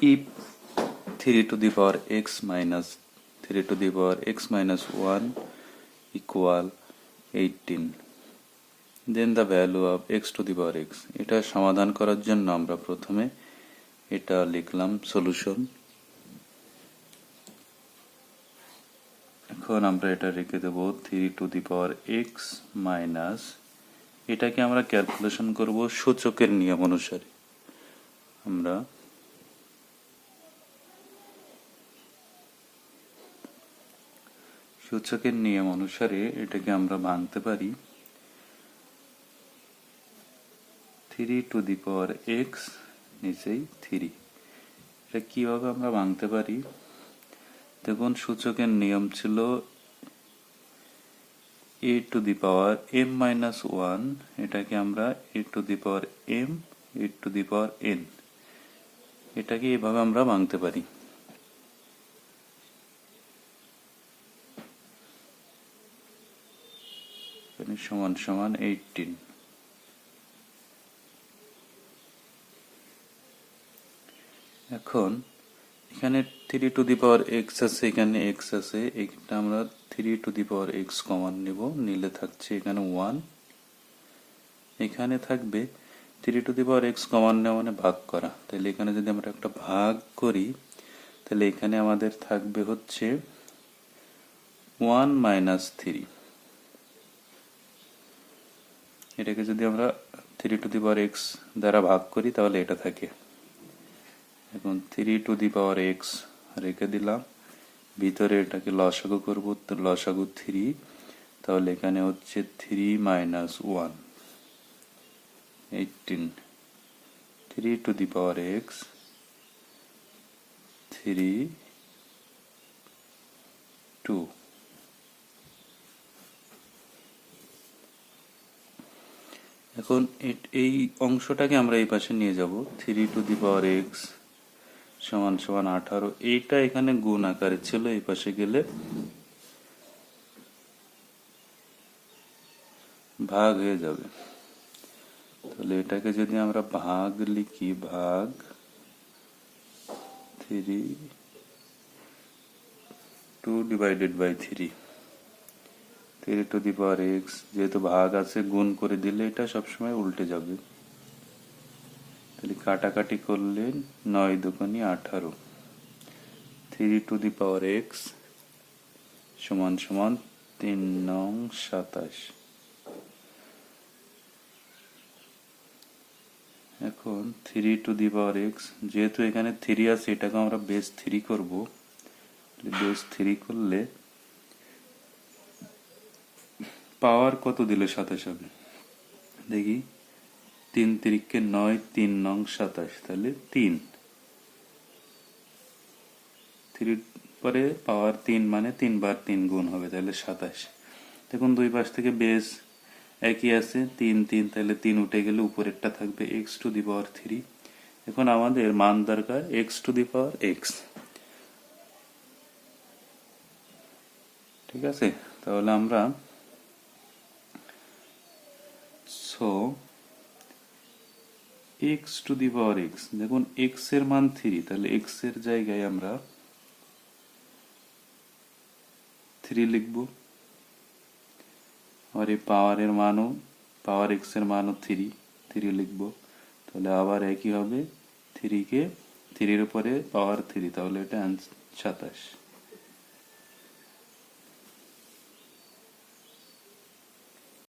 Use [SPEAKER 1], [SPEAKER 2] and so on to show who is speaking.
[SPEAKER 1] if 3 to the power x minus 3 to the power x minus 1 equal 18 then the value of x to the power x. এটা সমাধান করার জন্য আমরা প্রথমে এটা লিখলাম সলিউশন এখন আমরা এটা রেখে দেব three to the power X minus এটাকে আমরা ক্যালকুলেশন করব সূচকের নিয়ম অনুসারে। আমরা সূচকের নিয়ম অনুসারে এটাকে আমরা ভাঙতে পারি। Three to the power X নিচেই থ্রি এটা কীভাবে আমরা ভাঙতে পারি? দেখুন, সূচকের নিয়ম ছিল A to the power M minus one এটাকে আমরা A to the power M A to the power N এটাকে এভাবে আমরা ভাঙতে পারি। সমান সমান এইটিন এখন এখানে three to the power X আছে, এখানে এক্স আছে এটা আমরা three to the power X common নিব, নিলে থাকছে এখানে ওয়ান এখানে থাকবে three to the power X common নেওয়া মানে ভাগ করা। তাহলে এখানে যদি আমরা একটা ভাগ করি, তাহলে এখানে আমাদের থাকবে হচ্ছে ওয়ান মাইনাস থ্রি এটাকে যদি আমরা three to the power X দ্বারা ভাগ করি, তাহলে এটা থাকে। এখন three to the power X রেখে দিলাম। ভিতরে এটাকে লসাগু করব লসাগু থ্রি তাহলে এখানে হচ্ছে three minus one eighteen three to the power X three two এখন এই অংশটাকে আমরা এই পাশে নিয়ে যাব। Three to the power X সমান সমান আঠারো। এইটা এখানে গুণ আকারে ছিল, এই পাশে গেলে ভাগ হয়ে যাবে। তাহলে এটাকে যদি আমরা ভাগ লিখি, ভাগ three two divided by three three to the power X যেহেতু ভাগ আছে, গুণ করে দিলে এটা সবসময় উল্টে যাবে। তাহলে কাটাকাটি করলে নয় দোকানি আঠারো। Three to the power X সমান সমান তিন নং সাতাশ। এখন three to the power X যেহেতু এখানে থ্রি আছে এটাকে আমরা বেস থ্রি করব। বেস থ্রি করলে পাওয়ার কত দিলে সাতাশ হবে? দেখি। তিন তিরিককে নয়, তিন নং সাতাশ। তাহলে তিন। পরে পাওয়ার তিন মানে তিনবার তিন গুণ হবে, তাহলে সাতাশ। দেখুন, দুই পাশ থেকে বেস একই আছে, তিন তিন, তাহলে তিন উঠে গেলে উপরেরটা থাকবে X to the power three এখন আমাদের মান দরকার X to the power X ঠিক আছে? তাহলে আমরা X to the power X দেখুন এক্সের মান থ্রি তাহলে এক্সের জায়গায় আমরা থ্রি লিখব। আর এই পাওয়ারের মানও পাওয়ার এক্সের মানও থ্রি থ্রি লিখব। তাহলে আবার একই হবে থ্রিকে থ্রির উপরে পাওয়ার থ্রি তাহলে এটা সাতাশ।